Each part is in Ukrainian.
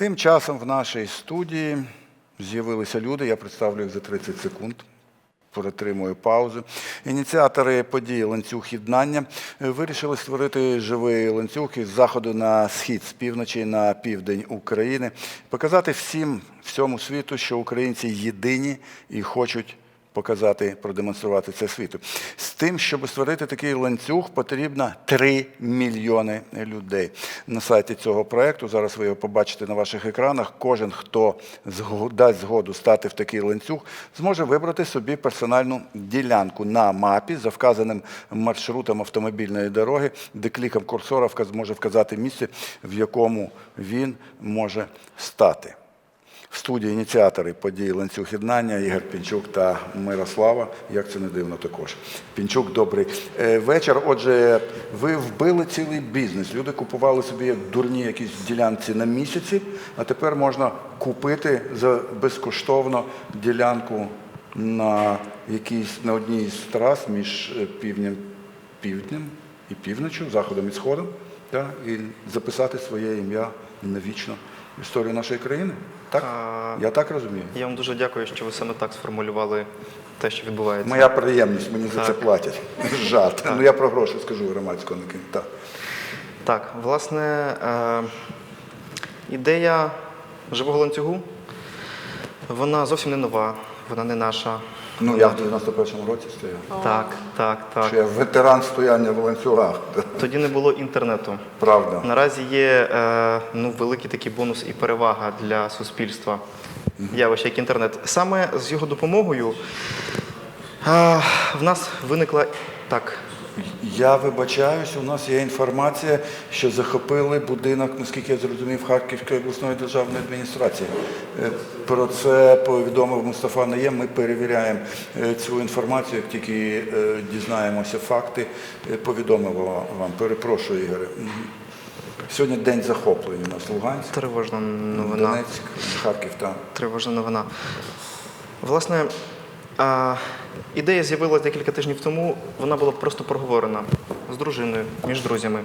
Тим часом в нашій студії з'явилися люди, я представлю їх за 30 секунд. Перетримую паузу. Ініціатори події ланцюг єднання вирішили створити живий ланцюг із заходу на схід, з півночі на південь України, показати всім всьому світу, що українці єдині і хочуть показати, продемонструвати це світу. З тим, щоб створити такий ланцюг, потрібно 3 мільйони людей. На сайті цього проекту, зараз ви його побачите на ваших екранах, кожен, хто дасть згоду стати в такий ланцюг, зможе вибрати собі персональну ділянку на мапі за вказаним маршрутом автомобільної дороги, де кліком курсора зможе вказати місце, в якому він може стати. В студії ініціатори події ланцюг єднання Ігор Пінчук та Мирослава. Як це не дивно також. Пінчук, добрий е, вечір. Отже, ви вбили цілий бізнес. Люди купували собі як дурні якісь ділянці на місяці, а тепер можна купити за безкоштовно ділянку на якійсь на одній з трас між е, півднем, півднем і півночю, заходом і сходом, так, і записати своє ім'я навічно історію нашої країни. Так? А, Я так розумію. Я вам дуже дякую, що ви саме так сформулювали те, що відбувається. Моя приємність, мені за це платять. Жарт. Ну я про гроші скажу громадського не Так. Так, власне, е, ідея живого ланцюгу, вона зовсім не нова, вона не наша. Ну я в 91-му році стояв. Так, так, так. Що я ветеран стояння в ланцюгах. Тоді не було інтернету. Правда. Наразі є е, ну, великий такий бонус і перевага для суспільства. Явище як інтернет. Саме з його допомогою е, в нас виникла так. Я вибачаюсь, у нас є інформація, що захопили будинок, наскільки я зрозумів, Харківської обласної державної адміністрації. Е, Про це повідомив Мустафа Наєм. Ми перевіряємо е, цю інформацію, як тільки е, дізнаємося факти, повідомимо вам. Перепрошую, Ігоре. Сьогодні день захоплення у нас Луганськ, Тривожна новина. Донецьк, Харків та Тривожна новина. Власне, а, ідея з'явилася декілька тижнів тому. Вона була просто проговорена з дружиною, між друзями.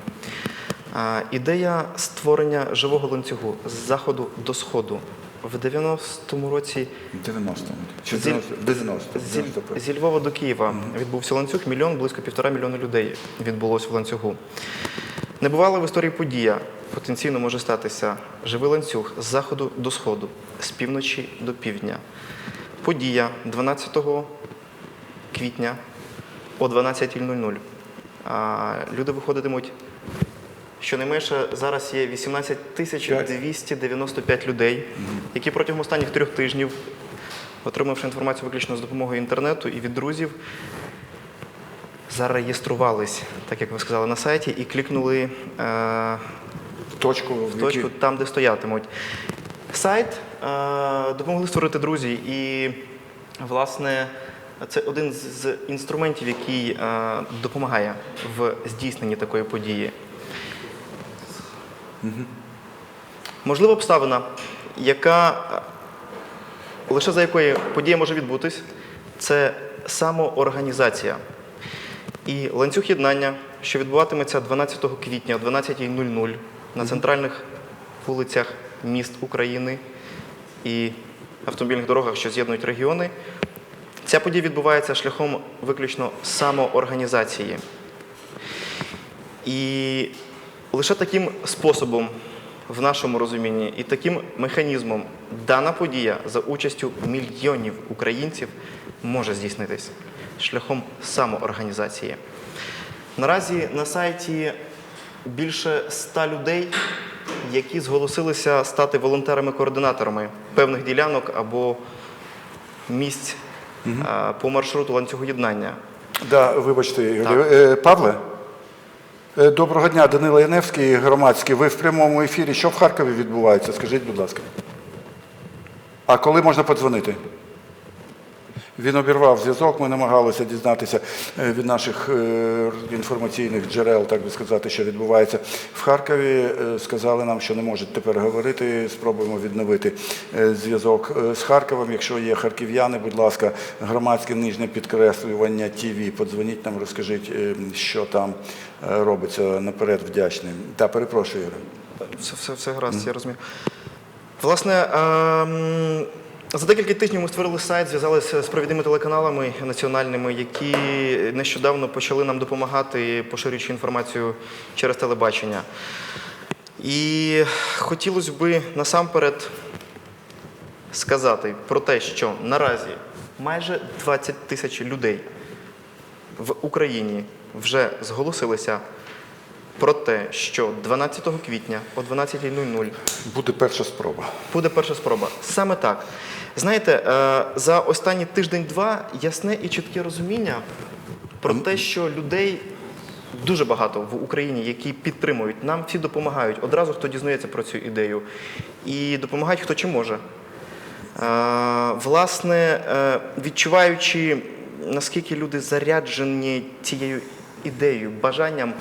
А, ідея створення живого ланцюгу з заходу до сходу. В 90-му році 90-му. Чи Зі- 90 90 зі, зі Львова до Києва відбувся ланцюг, мільйон, близько півтора мільйона людей відбулося в ланцюгу. Небувала в історії подія. Потенційно може статися живий ланцюг з заходу до сходу, з півночі до півдня. Подія 12 квітня о 12.00. Люди виходитимуть. Щонайменше зараз є 18 тисяч 295 людей, які протягом останніх трьох тижнів, отримавши інформацію виключно з допомогою інтернету і від друзів, зареєструвались, так як ви сказали, на сайті, і клікнули е, В точку, в точку там, де стоятимуть. Сайт е, допомогли створити друзі, і, власне, це один з- інструментів, який е, допомагає в здійсненні такої події. Можлива обставина, яка е, лише за якою подія може відбутись, це самоорганізація. І ланцюг єднання, що відбуватиметься 12 квітня о 12.00 на центральних вулицях міст України і автомобільних дорогах, що з'єднують регіони. Ця подія відбувається шляхом виключно самоорганізації. І лише таким способом, в нашому розумінні, і таким механізмом дана подія за участю мільйонів українців може здійснитись шляхом самоорганізації. Наразі на сайті більше ста людей, які зголосилися стати волонтерами-координаторами певних ділянок або місць а, по маршруту ланцюгу єднання. Да, вибачте, Ігор. Е, Павле. е, Доброго дня, Данило Яневський, громадський. Ви в прямому ефірі. Що в Харкові відбувається? Скажіть, будь ласка. А коли можна подзвонити? Він обірвав зв'язок, ми намагалися дізнатися е, від наших е, інформаційних джерел, так би сказати, що відбувається в Харкові. Е, Сказали нам, що не можуть тепер говорити. Спробуємо відновити е, зв'язок е, з Харковом. Якщо є харків'яни, будь ласка, громадське нижнє підкреслювання ТВ. Подзвоніть нам, розкажіть, е, що там е, робиться. Наперед вдячний. Та перепрошую, Ігор. Все, все, все гаразд, я розумію. Власне, ем, за декілька тижнів ми створили сайт, зв'язалися з провідними телеканалами національними, які нещодавно почали нам допомагати, поширюючи інформацію через телебачення. І хотілося б насамперед сказати про те, що наразі майже 20 тисяч людей в Україні вже зголосилися про те, що 12 квітня о 12.00 Буде перша спроба. Буде перша спроба. Саме так. Знаєте, е, за останні тиждень-два ясне і чітке розуміння про те, що людей дуже багато в Україні, які підтримують. Нам всі допомагають. Одразу хто дізнається про цю ідею. І допомагають хто чи може. Е, Власне, е, відчуваючи, наскільки люди заряджені цією ідеєю, бажанням.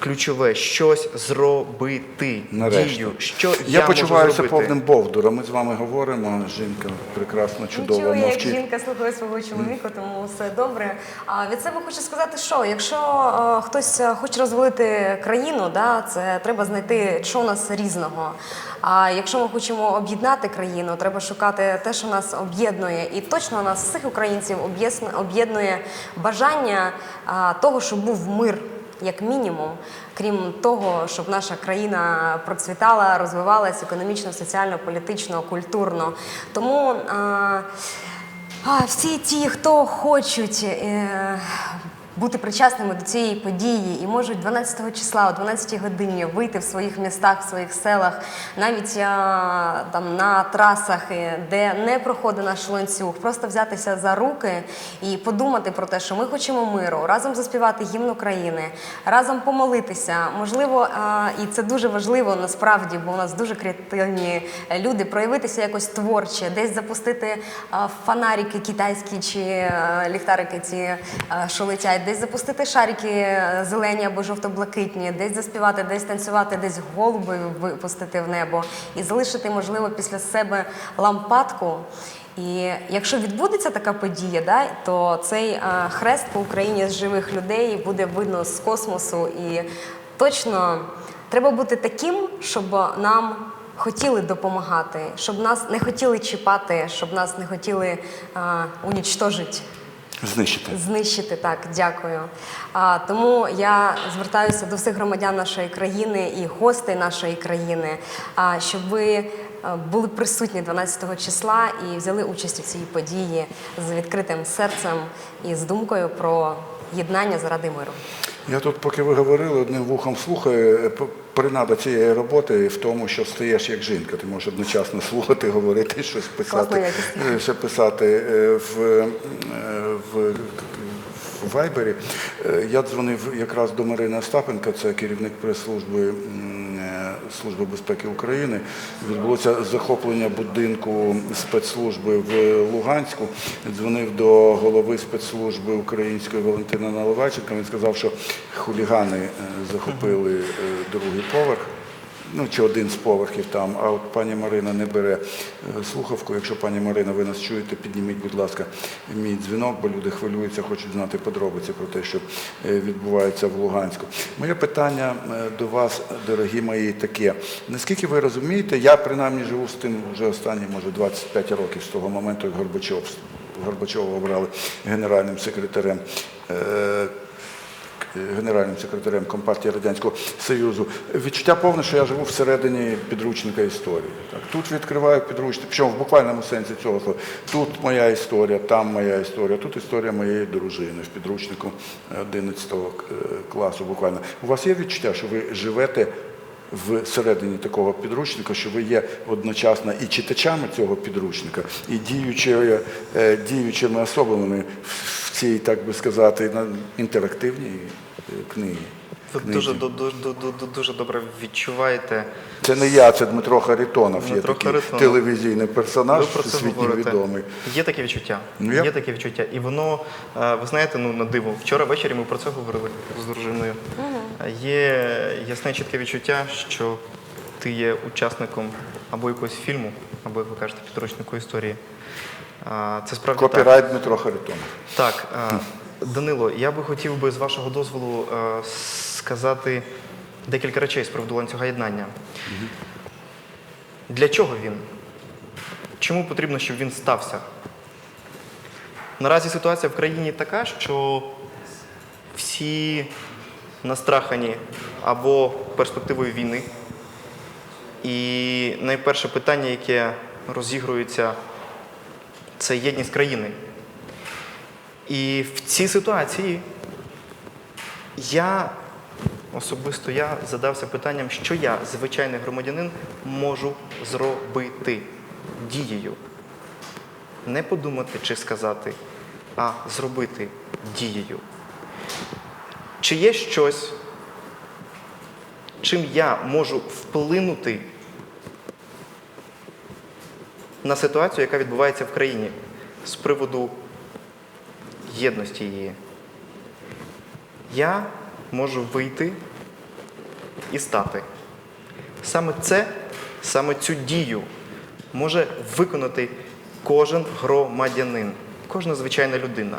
Ключове щось зробити. Нарешті. Дію. Що Я, можу почуваюся повним бовдуром. Ми з вами говоримо. Жінка прекрасно, чудово Чую, як жінка слухає свого чоловіка, тому все добре. А від себе хочу сказати, що якщо е, хтось е, хоче розвалити країну, да, це треба знайти, що у нас різного. А якщо ми хочемо об'єднати країну, треба шукати те, що нас об'єднує. І точно нас всіх українців об'єднує бажання а, того, щоб був мир. Як мінімум, крім того, щоб наша країна процвітала, розвивалась економічно, соціально, політично, культурно. Тому а, а, всі ті, хто хочуть е, бути причасними до цієї події і можуть 12 числа о 12 годині вийти в своїх містах, в своїх селах, навіть а, там на трасах, е, де не проходить наш ланцюг, просто взятися за руки і подумати про те, що ми хочемо миру, разом заспівати гімн України, разом помолитися. Можливо, а, і це дуже важливо насправді, бо у нас дуже креативні люди, проявитися якось творче, десь запустити фонарики китайські чи ліхтарики ці, що летять, десь запустити шарики е, зелені або жовто-блакитні, десь заспівати, десь танцювати, десь голуби випустити в небо і залишити, можливо, після себе лампадку. І якщо відбудеться така подія, да, то цей е, хрест по Україні з живих людей буде видно з космосу. І точно треба бути таким, щоб нам хотіли допомагати, щоб нас не хотіли чіпати, щоб нас не хотіли е, унічтожити. Знищити. Знищити так, дякую. А, тому я звертаюся до всіх громадян нашої країни і гостей нашої країни, а, щоб ви е, були присутні 12 числа і взяли участь у цій події з відкритим серцем і з думкою про єднання заради миру. Я тут, поки ви говорили, одним вухом слухаю. е, Принада цієї роботи в тому, що стаєш як жінка. Ти можеш одночасно слухати, говорити, щось писати, е, ще писати е, в, в, в Вайбері. Я дзвонив якраз до Марини Остапенка, це керівник прес-служби Служби безпеки України. Відбулося захоплення будинку спецслужби в Луганську. Дзвонив до голови спецслужби української Валентина Наливайченка. Він сказав, що хулігани е, захопили е, другий поверх. Ну, чи один з поверхів там, а от пані Марина не бере е, слухавку. Якщо пані Марина, ви нас чуєте, підніміть, будь ласка, мій дзвінок, бо люди хвилюються, хочуть знати подробиці про те, що е, відбувається в Луганську. Моє питання е, до вас, дорогі мої, таке. Наскільки ви розумієте, я принаймні живу з тим вже останні, може, 25 років з того моменту, як Горбачов, Горбачова обрали генеральним секретарем. Е, генеральним секретарем Компартії Радянського Союзу. Відчуття повне, що я живу всередині підручника історії. Так, тут відкриваю підручник, причому в буквальному сенсі цього слова. Тут моя історія, там моя історія, тут історія моєї дружини в підручнику 11 класу. Буквально. У вас є відчуття, що ви живете всередині такого підручника, що ви є одночасно і читачами цього підручника, і діючими, е, діючими особами в цій, так би сказати, інтерактивній е, книгі. Ви книзі. дуже, ду- ду- ду- ду- ду- дуже добре відчуваєте. Це не я, це Дмитро Харитонов, є Дмитро такий Харитонов. телевізійний персонаж, Ви про це всесвітньо говорите. відомий. Є таке відчуття. Ну, я- Є таке відчуття. І воно, е, ви знаєте, ну на диво. Вчора ввечері ми про це говорили з дружиною. Е, Є ясне чітке відчуття, що ти є учасником або якогось фільму, або, як ви кажете, підручнику історії. А, Це справді так. Копірайт Дмитро Харитонов. Так, е, Данило, я би хотів би з вашого дозволу е, сказати декілька речей з приводу ланцюга єднання. Для чого він? Чому потрібно, щоб він стався? Наразі ситуація в країні така, що всі настрахані або перспективою війни. І найперше питання, яке розігрується, це єдність країни. І в цій ситуації я особисто я задався питанням, що я, звичайний громадянин, можу зробити дією. Не подумати чи сказати, а зробити дією. Чи є щось, чим я можу вплинути на ситуацію, яка відбувається в країні з приводу єдності її? Я можу вийти і стати. Саме це, саме цю дію може виконати кожен громадянин, кожна звичайна людина.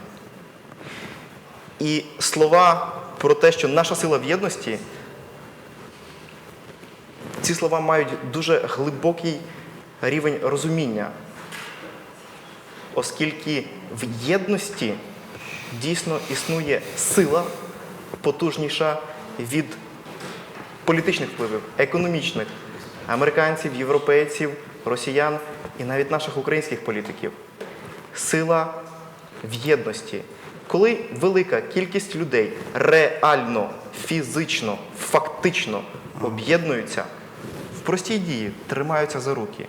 І слова про те, що наша сила в єдності, ці слова мають дуже глибокий рівень розуміння, оскільки в єдності дійсно існує сила потужніша від політичних впливів, економічних, американців, європейців, росіян і навіть наших українських політиків. Сила в єдності. Коли велика кількість людей реально, фізично, фактично об'єднуються, в простій дії тримаються за руки,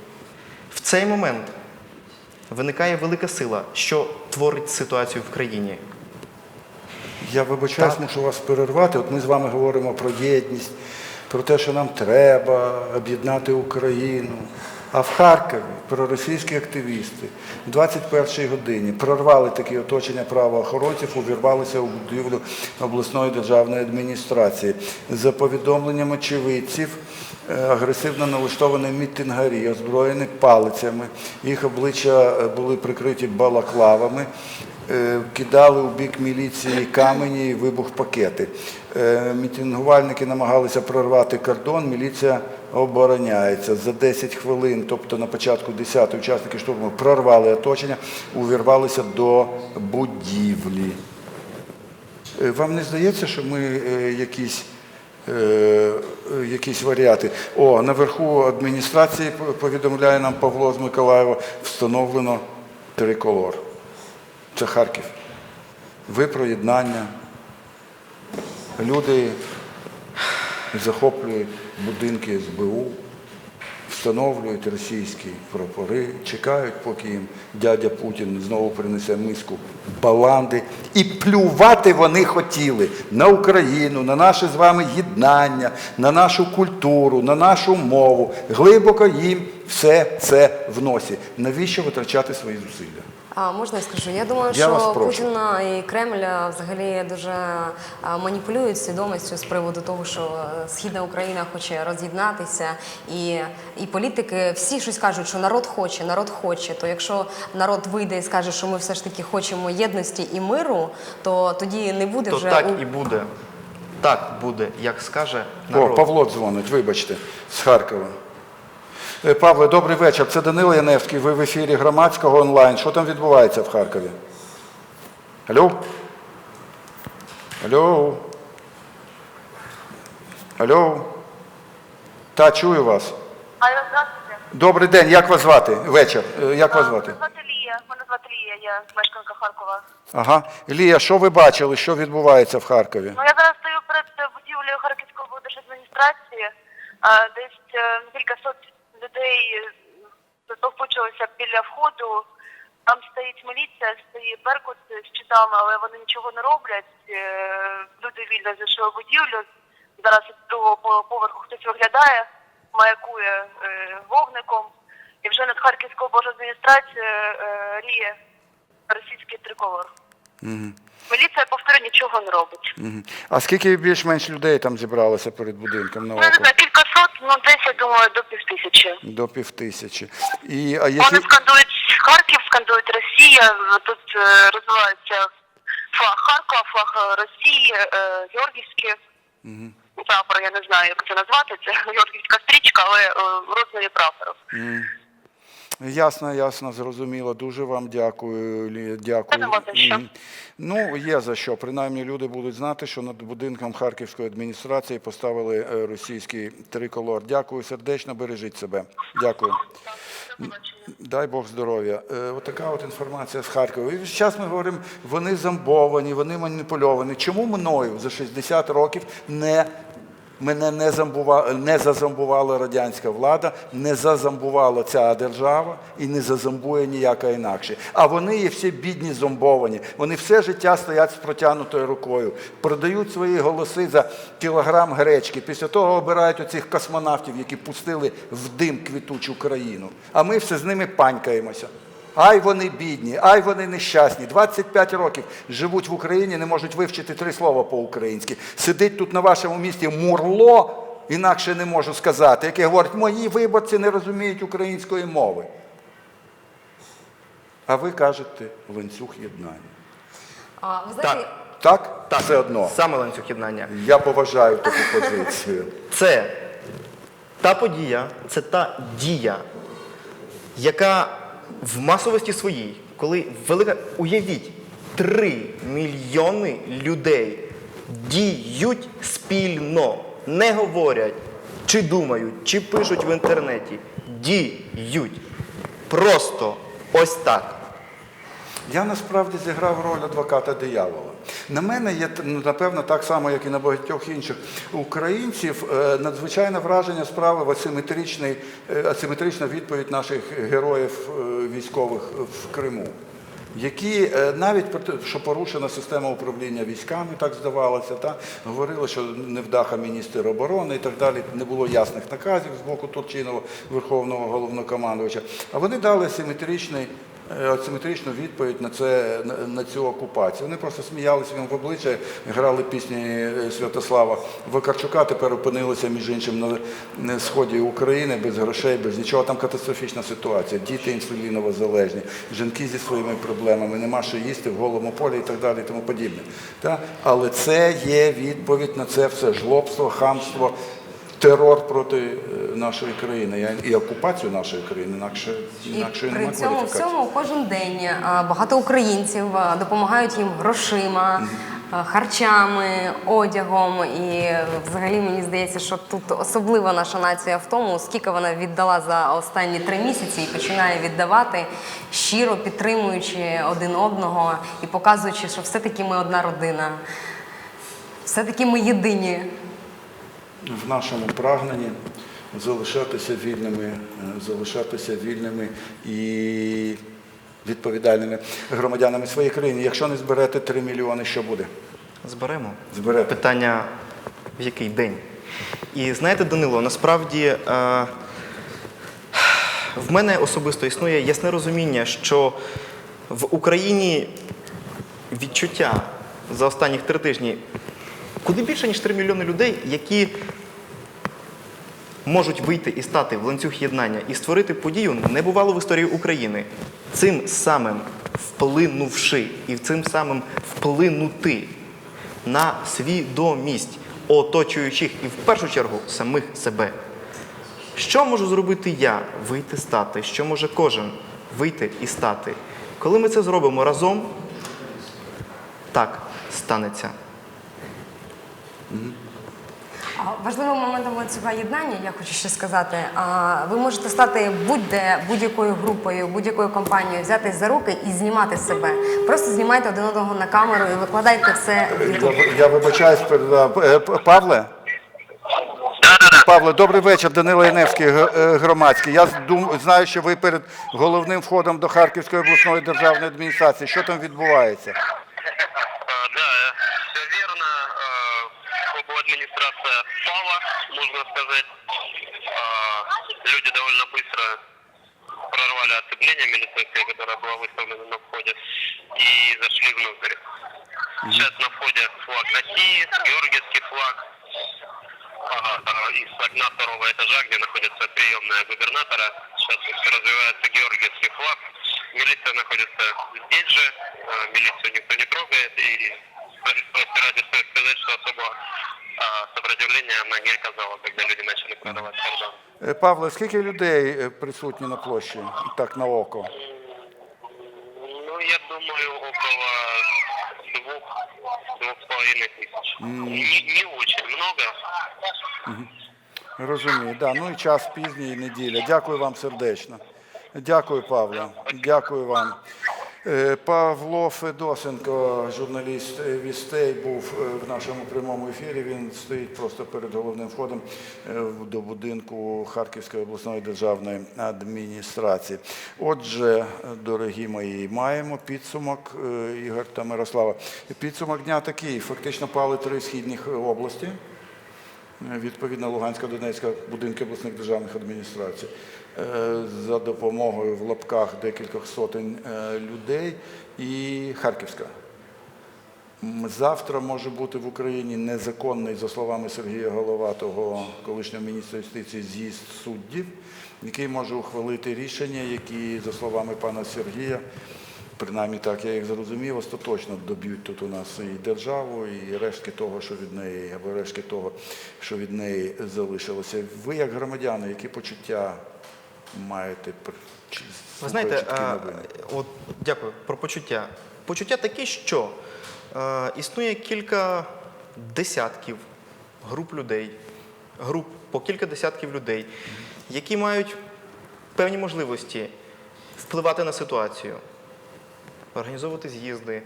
в цей момент виникає велика сила, що творить ситуацію в країні. Я вибачаюсь, Так. мушу вас перервати. От ми з вами говоримо про єдність, про те, що нам треба об'єднати Україну. А в Харкові проросійські активісти в 21-й годині прорвали такі оточення правоохоронців, увірвалися у будівлю обласної державної адміністрації. За повідомленням очевидців, е, агресивно налаштовані мітингарі, озброєні палицями, їх обличчя були прикриті балаклавами. Е, кидали у бік міліції камені і вибух-пакети. Е, Мітингувальники намагалися прорвати кордон, міліція обороняється. За 10 хвилин, тобто на початку 10 учасники штурму прорвали оточення, увірвалися до будівлі. Е, Вам не здається, що ми якісь, якісь варіати? О, наверху адміністрації повідомляє нам Павло з Миколаєва, встановлено триколор. Це Харків. Ви про єднання. Люди захоплюють будинки СБУ, встановлюють російські прапори, чекають, поки їм дядя Путін знову принесе миску баланди. І плювати вони хотіли на Україну, на наше з вами єднання, на нашу культуру, на нашу мову. Глибоко їм все це в носі. Навіщо витрачати свої зусилля? А можна я скажу? Я думаю, Я що прошу. Путін і Кремль взагалі дуже маніпулюють свідомістю з приводу того, що східна Україна хоче роз'єднатися, і, і політики всі щось кажуть, що народ хоче, народ хоче. То якщо народ вийде і скаже, що ми все ж таки хочемо єдності і миру, то тоді не буде То вже так у- і буде. Так буде, як скаже О. Павло дзвонить, вибачте, з Харкова. Е, Павле, добрий вечір. Це Данило Яневський. Ви в ефірі громадського онлайн. Що там відбувається в Харкові? Алло? Алло? Алло? Та, чую вас. Алло, здравствуйте. Добрий день, як вас звати? Вечір. Е, Як вас звати? Мене звати Лія. Мене звати Лія, я мешканка Харкова. Ага. Лія, що ви бачили, що відбувається в Харкові? Ну я зараз стою перед е, будівлею Харківської облдержадміністрації. Десь кілька сот людей е, біля входу. Там стоїть міліція, стоїть Беркут з щитами, але вони нічого не роблять. Е, Люди вільно зайшли в будівлю. Зараз з другого по- поверху хтось виглядає, маякує е, вогником. І вже над Харківською облдержадміністрацією е, ріє російський триколор. Міліція, повторю, нічого не робить. Мгм. А скільки більш-менш людей там зібралося перед будинком на Ну, не око? знаю, кілька ну десь, я думаю, до півтисячі. До півтисячі. І, а які... Вони скандують Харків, скандують Росія. Тут е, розвивається флаг Харкова, флаг Росії, е, Георгівський. прапор, я не знаю, як це назвати. Це Георгіївська стрічка, але е, розмірі прапору. Ясно, ясно, зрозуміло. Дуже вам дякую. Дякую. Ну, є за що. Принаймні люди будуть знати, що над будинком Харківської адміністрації поставили е, російський триколор. Дякую сердечно, бережіть себе. Дякую. Дай Бог здоров'я. Е, Отака от інформація з Харкова. І зараз ми говоримо, вони зомбовані, вони маніпульовані. Чому мною за 60 років не Мене не, замбува... не зазомбувала радянська влада, не зазомбувала ця держава і не зазомбує ніяка інакше. А вони є всі бідні зомбовані. Вони все життя стоять з протягнутою рукою, продають свої голоси за кілограм гречки. Після того обирають оцих космонавтів, які пустили в дим квітучу країну. А ми все з ними панькаємося. Ай вони бідні, ай вони нещасні. 25 років живуть в Україні, не можуть вивчити три слова по-українськи. Сидить тут на вашому місці мурло, інакше не можу сказати, яке говорить, мої виборці не розуміють української мови. А ви кажете ланцюг єднання. А, ви знаєте, Так? Так. Все одно. Саме ланцюг єднання. Я поважаю таку позицію. Це та подія, це та дія, яка в масовості своїй, коли велика. Уявіть, 3 мільйони людей діють спільно, не говорять, чи думають, чи пишуть в інтернеті. Діють. Просто ось так. Я насправді зіграв роль адвоката диявола. На мене є напевно так само, як і на багатьох інших українців, е, надзвичайне враження справи асиметричний, е, асиметрична відповідь наших героїв е, військових в Криму. Які навіть що порушена система управління військами, так здавалося, та говорили, що невдаха міністр оборони і так далі, не було ясних наказів з боку Турчинова, верховного головнокомандувача. А вони дали асиметричний асиметричну відповідь на, це, на, цю окупацію. Вони просто сміялися в обличчя, грали пісні е, Святослава Вакарчука, тепер опинилися, між іншим, на, сході України без грошей, без нічого. Там катастрофічна ситуація. Діти інсуліново залежні, жінки зі своїми проблемами, нема що їсти в голому полі і так далі, і тому подібне. Але це є відповідь на це все жлобство, хамство. Терор проти е, нашої країни і окупацію нашої країни, інакше І інакшої при цьому всьому кожен день багато українців допомагають їм грошима, харчами, одягом. І е, взагалі мені здається, що тут особлива наша нація в тому, скільки вона віддала за останні три місяці і починає віддавати, щиро підтримуючи один одного і показуючи, що все-таки ми одна родина, все-таки ми єдині. в нашому прагненні залишатися вільними, е, залишатися вільними і відповідальними громадянами своєї країни. Якщо не зберете 3 мільйони, що буде? Зберемо. Зберете. Питання в який день. І знаєте, Данило, насправді е, в мене особисто існує ясне розуміння, що в Україні відчуття за останніх три тижні куди більше, ніж 3 мільйони людей, які можуть вийти і стати в ланцюг єднання і створити подію не бувало в історії України. Цим самим вплинувши і цим самим вплинути на свідомість оточуючих і в першу чергу самих себе. Що можу зробити я? Вийти стати. Що може кожен вийти і стати? Коли ми це зробимо разом, так станеться. Важливим моментом ланцюга єднання, я хочу ще сказати, ви можете стати будь-де будь-якою групою, будь-якою компанією, взятись за руки і знімати себе. Просто знімайте один одного на камеру і викладайте все Я, вибачаюсь, перед- е, Павле? Павле, добрий вечір. Данило Яневський, е, громадський. Я дум- знаю, що ви перед головним входом до Харківської обласної державної адміністрації. Що там відбувається? Люди довольно быстро прорвали оцепление милицейское, которое было выставлено на входе, и зашли внутрь. Сейчас на входе флаг России, георгиевский флаг. А, Из окна второго этажа, где находится приемная губернатора, сейчас развивается георгиевский флаг. Милиция находится здесь же, а, милицию никто не трогает, и ради стоит сказать, что особо а сопротивление она не оказала, когда люди начали прорывать кордон. Е, Павло, скільки людей е, присутні на площі? Так, на око. Ну, я думаю, около двух, двух с половиной тысяч. Не, не очень много. Розумію, да. Ну і час пізній неділя. Дякую вам сердечно. Дякую, Павло. Дякую вам. Е, Павло Федосенко, журналіст е, Вістей, був е, в нашому прямому ефірі. Він стоїть просто перед головним входом до будинку Харківської обласної державної адміністрації. Отже, дорогі мої, маємо підсумок Ігор та Мирослава. Підсумок дня такий: фактично пали три східних області. Відповідно, Луганська, Донецька будинки обласних державних адміністрацій е, за допомогою в лапках декількох сотень е, людей і Харківська. Завтра може бути в Україні незаконний, за словами Сергія Головатого, колишнього міністра юстиції, з'їзд суддів, який може ухвалити рішення, які, за словами пана Сергія, принаймні так я їх зрозумів, остаточно доб'ють тут у нас і державу, і рештки того, що від неї, або рештки того, що від неї залишилося. Ви, як громадяни, які почуття маєте Ви знаєте, а, от дякую про почуття. Почуття такі, що е, існує кілька десятків груп людей, груп по кілька десятків людей, які мають певні можливості впливати на ситуацію, організовувати з'їзди,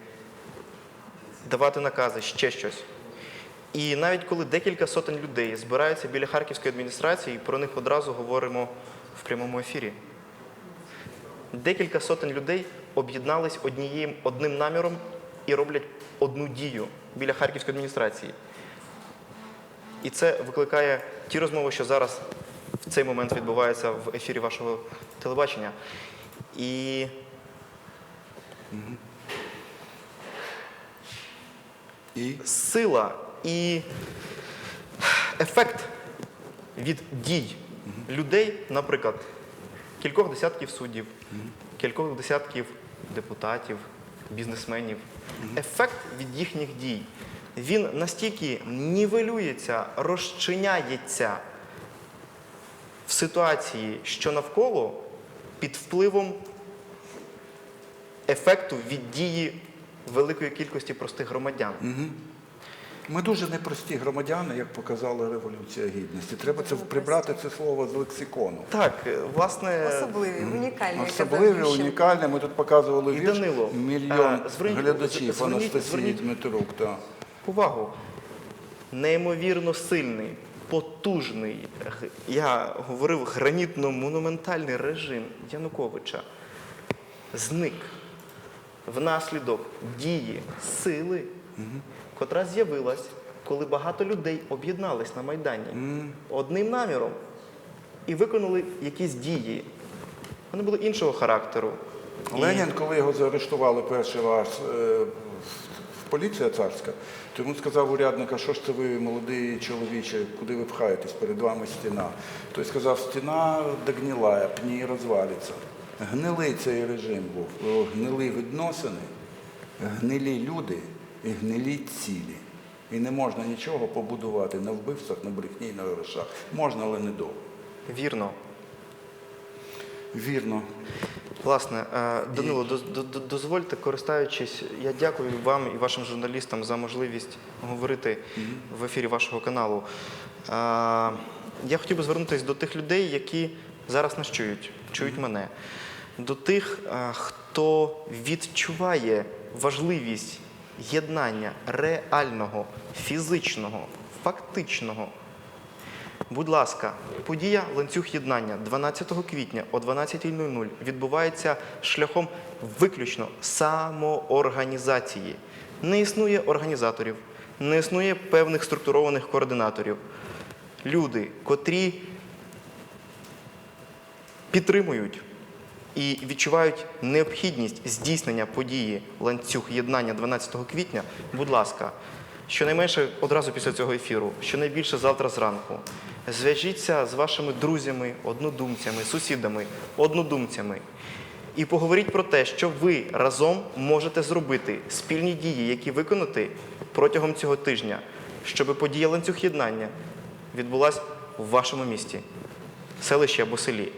давати накази, ще щось. І навіть коли декілька сотень людей збираються біля Харківської адміністрації, про них одразу говоримо в прямому ефірі. Декілька сотень людей об'єднались однією одним наміром і роблять одну дію біля Харківської адміністрації. І це викликає ті розмови, що зараз в цей момент відбуваються в ефірі вашого телебачення. І І? Сила і ефект від дій людей, наприклад, кількох десятків суддів, кількох десятків депутатів, бізнесменів, ефект від їхніх дій, він настільки нівелюється, розчиняється в ситуації, що навколо під впливом ефекту від дії великої кількості простих громадян. Ми дуже непрості громадяни, як показала Революція Гідності. Треба це прибрати це слово з лексикону. Так, е, власне, Особливі, унікальні. Особливі, унікальні. Ми тут показували вірш Данило, мільйон е, зверніть- глядачів зверніть- Анастасії зверніть- Дмитрук. Та. увагу. Неймовірно сильний, потужний, я говорив, гранітно-монументальний режим Януковича зник внаслідок дії сили, котра з'явилась, коли багато людей об'єднались на Майдані одним наміром і виконали якісь дії. Вони були іншого характеру. І- коли його заарештували перший раз е, в поліція царська, то йому сказав урядник, а що ж це ви, молодий чоловіче, куди ви пхаєтесь, перед вами стіна. Той сказав, стіна догнила, пні розвалиться. Гнилий цей режим був, гнилі відносини, гнилі люди і гнилі цілі. І не можна нічого побудувати на вбивствах, на брехні, і на грошах. Можна, але недовго. Вірно. Вірно. Власне, е, Данило, доз- до- до- дозвольте, користуючись, я дякую вам і вашим журналістам за можливість говорити в ефірі вашого каналу. Е, Я хотів би звернутися до тих людей, які зараз нас чують, чують мене, до тих, хто відчуває важливість єднання реального, фізичного, фактичного Будь ласка, подія ланцюг єднання 12 квітня о 12.00 відбувається шляхом виключно самоорганізації. Не існує організаторів, не існує певних структурованих координаторів. Люди, котрі підтримують і відчувають необхідність здійснення події ланцюг єднання 12 квітня, будь ласка, щонайменше одразу після цього ефіру, щонайбільше завтра зранку, зв'яжіться з вашими друзями, однодумцями, сусідами, однодумцями. І поговоріть про те, що ви разом можете зробити спільні дії, які виконати протягом цього тижня. щоб подія ланцюг єднання відбулася в вашому місті, селищі або селі.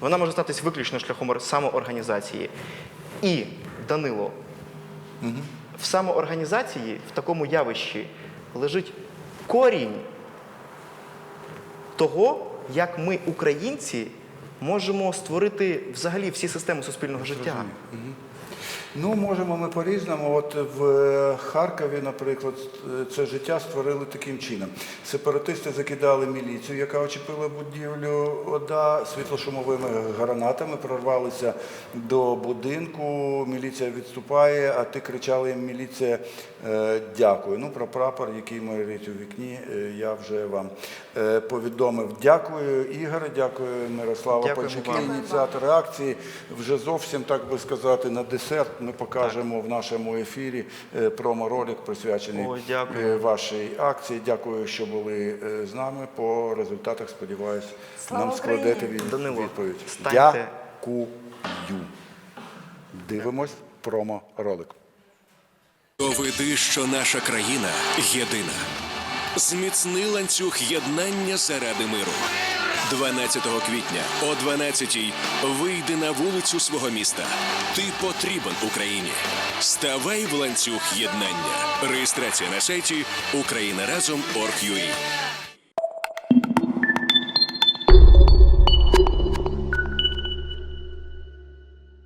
Вона може статись виключно шляхом самоорганізації. І, Данило, в самоорганізації, в такому явищі, лежить корінь того, як ми, українці, можемо створити взагалі всі системи суспільного життя. Ну, можемо ми по-різному. От в е, Харкові, наприклад, це життя створили таким чином. Сепаратисти закидали міліцію, яка очепила будівлю ОДА світлошумовими гранатами, прорвалися до будинку, міліція відступає, а ти кричали їм міліція е, дякую. Ну, про прапор, який майорить у вікні, е, я вже вам повідомив. Дякую, Ігоре, дякую, Мирослава вам. ініціатори акції. Вже зовсім, так би сказати, на десерт ми покажемо в нашому ефірі е, промо-ролик, присвячений Ой, дякую. е, вашій акції. Дякую, що були е, з нами. По результатах, сподіваюся, Слава нам складете від- відповідь. станьте. Дякую. Дивимось промо-ролик. Доведи, що наша країна єдина. Зміцни ланцюг єднання заради миру. 12 квітня о 12-й вийди на вулицю свого міста. Ти потрібен Україні. Ставай в ланцюг єднання. Реєстрація на сайті Україна разом.org.ua